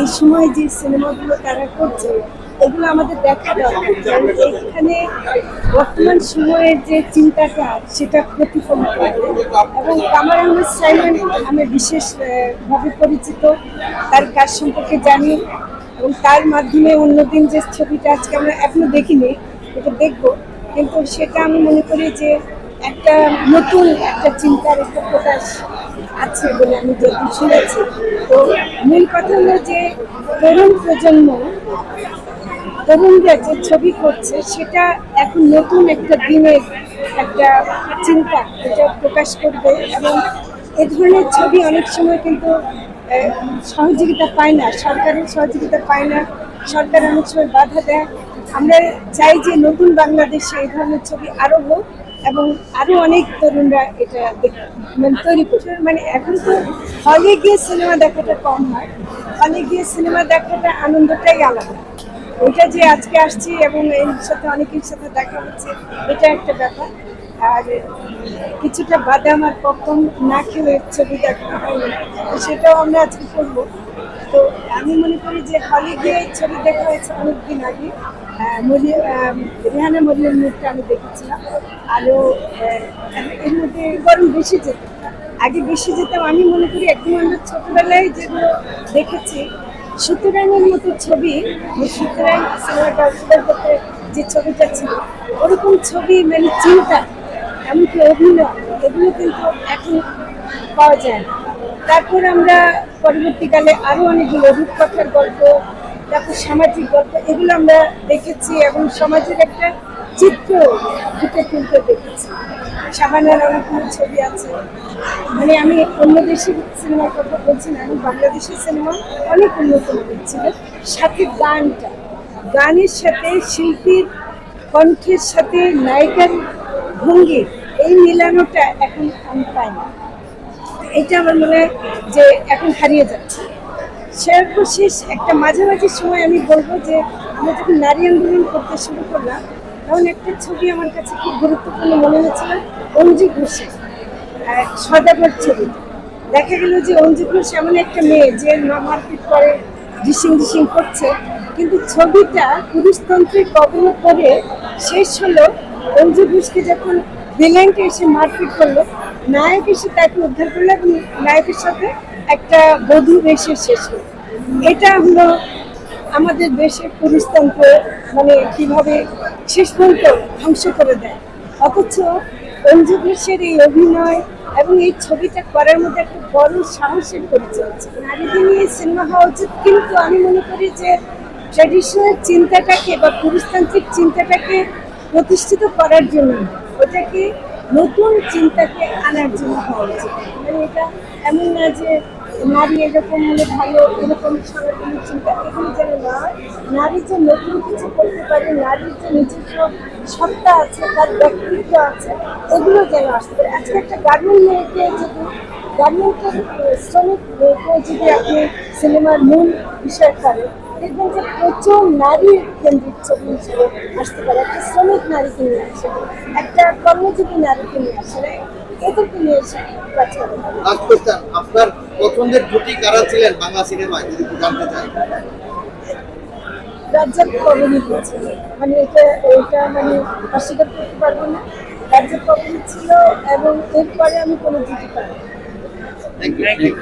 এই সময় যে সিনেমাগুলো তারা করছে, এগুলো আমাদের দেখা দরকার। এখানে বর্তমান সময়ের যে চিন্তাটা, সেটা প্রতিফলিত। এবং কামার আহমেদ সাইমন, আমি বিশেষ ভাবে পরিচিত। তার কাজ সম্পর্কে জানি এবং তার মাধ্যমে অন্যদিন যে ছবিটা আজকে আমরা এখনও দেখিনি, এটা দেখব। কিন্তু সেটা আমি মনে করি যে একটা নতুন একটা চিন্তার একটা প্রকাশ আছে বলে আমি যেহেতু শুনেছি। তো মূল কথা হলো যে তরুণ প্রজন্ম তরুণরা যে ছবি করছে, সেটা এখন নতুন একটা দিনের একটা চিন্তা এটা প্রকাশ করবে এবং এ ধরনের ছবি অনেক সময় কিন্তু সহযোগিতা পাই না সরকারের সহযোগিতা পাই না, সরকার অনেক সময় বাধা দেয়। আমরা চাই যে নতুন বাংলাদেশে এই ধরনের ছবি আরও হোক এবং আরও অনেক তরুণরা এটা মানে তৈরি করছে মানে এখন তো হলে গিয়ে সিনেমা দেখাটা কম হয়, হলে গিয়ে সিনেমা দেখাটা আনন্দটাই আলাদা। ওইটা যে আজকে আসছি এবং এর সাথে অনেকের সাথে দেখা হচ্ছে, এটা একটা ব্যাপার। আর কিছুটা বাদাম আর পপকর্ন না খেলে ছবি দেখা হয় তো সেটাও আমরা আজকে করব। তো আমি মনে করি যে হলে গিয়ে ছবি দেখা হয়েছে অনেকদিন আগে। রেহানা মরিয়ার মুখটা আমি দেখেছিলাম। আরও এর মধ্যে গরম বেশি যেত। আগে বেশি যেতাম আমি মনে করি একদম আমরা ছোটোবেলায় যেগুলো দেখেছি সুতরাংয়ের মতো ছবি যে সুতরাং সিনেমাটা করতে যে ছবিটা ছিল, ওরকম ছবি মানে চিন্তা, এমনকি অভিনয়, এগুলো কিন্তু এখন পাওয়া যায় না। তারপর আমরা পরবর্তীকালে আরও অনেকগুলো রূপকথার গল্প, তারপর সামাজিক গল্প, এগুলো আমরা দেখেছি এবং সমাজের একটা চিত্র ফুটে তুলতে দেখেছি। সাবানের অনেকগুলো ছবি আছে? মানে আমি অন্য দেশের সিনেমার কথা বলছি না আমি বাংলাদেশের সিনেমা অনেক উন্নত ছিল। সাথে গানটা, গানের সাথে শিল্পীর কণ্ঠের সাথে নায়িকার ভঙ্গি, এই মিলানোটা এখন আমি পাই না। এটা আমার মনে হয় যে এখন হারিয়ে যাচ্ছে। সর্বশেষ একটা মাঝামাঝি সময় আমি বলব যে, আমরা যখন নারী আন্দোলন করতে শুরু করলাম, তখন একটা ছবি আমার কাছে খুব গুরুত্বপূর্ণ মনে হয়েছিল, অঞ্জু ঘোষের সদাগর ছবি দেখা গেল যে অঞ্জু ঘোষ এমন একটা মেয়ে যে মারপিট করে, ডিসিং ডিসিং করছে। কিন্তু ছবিটা পুরুষতন্ত্রের কবল করে শেষ হলো অঞ্জু ঘোষকে যখন ভিলেনটা এসে মারপিট করল, নায়ক এসে তাকে উদ্ধার করল এবং নায়কের সাথে একটা বধূ এসে শেষ হলো। এটা হলো আমাদের দেশের পুরুষতন্ত্র মানে কীভাবে শেষ পর্যন্ত ধ্বংস করে দেয়। অথচ অঞ্জু ঘোষের এই অভিনয় এবং এই ছবিটা করার মধ্যে একটা বড় সাহসের পরিচয় আছে। নারীদের নিয়ে সিনেমা হওয়া উচিত, কিন্তু আমি মনে করি যে ট্র্যাডিশনাল চিন্তাটাকে বা পুরুষতান্ত্রিক চিন্তাটাকে প্রতিষ্ঠিত করার জন্য ওটাকে নতুন চিন্তাকে আনার জন্য হওয়া উচিত। মানে এটা এমন না যে নারী এরকম হলে ভালো, এরকম সারাদিনের চিন্তা এগুলো যেন না, নারী যে নতুন কিছু করতে পারে, নারীর যে নিজস্ব সত্তা আছে, তার ব্যক্তিত্ব আছে, এগুলো যেন আসতে পারে। আজকে একটা গার্মেন্ট মেয়েকে যদি গার্মেন্টের শ্রমিক মেয়েকে যদি আপনি সিনেমার মূল বিষয় করেন, দেখবেন যে প্রচুর নারী কেন্দ্রিক ছবি হিসেবে আসতে পারে। একটা শ্রমিক নারীকে নিয়ে আসে, একটা কর্মজীবী নারীকে নিয়ে আসে। আপনার পছন্দের জুটি কারা ছিলেন বাংলা সিনেমায় যদি জানতে চাই? রাজ্জাক কবলি ছিল মানে এটা এটা মানে অস্বীকার করতে পারব না। রাজ্জাক কবলি ছিল এবং এরপরে আমি কোনো জুটি পাই থ্যাংক ইউ